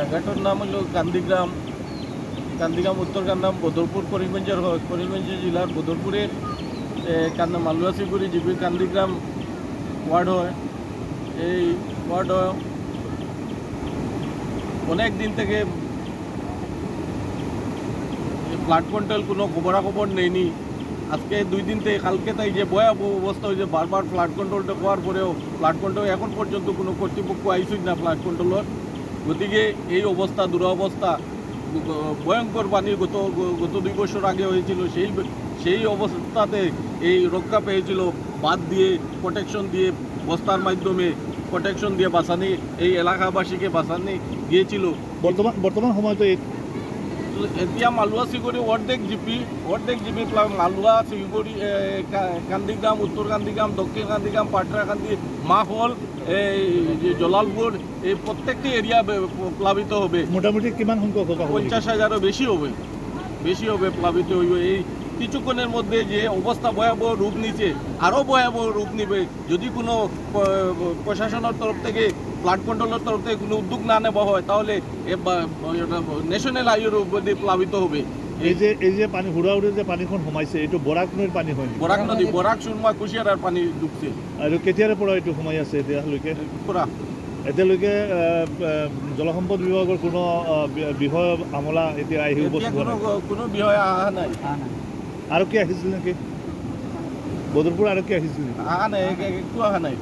জায়গাটার নাম হলো গান্ধীগ্রাম গান্ধীগ্রাম উত্তর কান্দাম বদরপুর, করিমগঞ্জের হয় করিমগঞ্জ জেলার বদরপুরের কান্দা মালুয়াশিগুড়ি জিবি গান্ধীগ্রাম ওয়ার্ড হয়। এই ওয়ার্ড অনেক দিন থেকে ফ্লাড কন্ট্রোল কোনো খবরাখবর নেয়নি আজকে দুই দিন থেকে কালকে তাই যে ভয়াবহ অবস্থা হয়েছে, বারবার ফ্লাড কন্ট্রোলটা হওয়ার পরেও ফ্লাড কন্ট্রোল এখন পর্যন্ত কোনো কর্তৃপক্ষ আইসুই না ফ্লাড কন্ট্রোলের। গতিকে এই অবস্থা দুরবস্থা ভয়ঙ্কর পানি গত গত দুই বছর আগে হয়েছিল সেই সেই অবস্থাতে এই রক্ষা পেয়েছিল বাদ দিয়ে প্রোটেকশন দিয়ে বস্তার মাধ্যমে প্রোটেকশন দিয়ে বাঁচানি এই এলাকাবাসীকে বাঁচানি গিয়েছিল বর্তমান বর্তমান সময়তে এতিয়া মালুৱা চিগুৰি অৰ্ধেক জিপি অৰ্ধেক জিপি মালুৱা চিগুৰি কান্দিগ্ৰাম উত্তৰ কান্দিগ্ৰাম দক্ষিণ কান্দিগ্ৰাম পাটৰাকান্দি মাহল এই যে জলালপুর এই প্রত্যেকটি এরিয়া প্লাবিত হবে। মোটামুটি কিমান সংখ্যক পঞ্চাশ হাজারও বেশি হবে। বেশি হবে প্লাবিত হইব এই কিছুক্ষণের মধ্যে যে অবস্থা ভয়াবহ রূপ নিচ্ছে আরও ভয়াবহ রূপ নিবে। যদি কোনো প্রশাসনের তরফ থেকে ফ্লাড কন্ট্রোলের তরফ থেকে কোনো উদ্যোগ না নেওয়া হয় তাহলে ন্যাশনাল উপরে প্লাবিত হবে। এই যে এই যে পানী হুৰাহুৰি যে পানীখন সোমাইছে এইটো বৰাক নৈৰ পানী হয়? বরাক নদী বরাক সুরমা কুশিয়ারার পানি ঢুকছে আৰু কেতিয়াৰে পৰা এইটো সোমাই আছে এতিয়ালৈকে? পুরা এতিয়ালৈকে জলসম্পদ বিভাগৰ কোনো আহ, বিষয় আমলা এতিয়া আহি উপস্থিত কোনো কোনো বিষয় অহা নাই। আৰক্ষী আহিছিল নেকি? বদৰপুৰ আৰক্ষী আহিছিল নেকি? অহা নাই এক- একটু অহা নাই।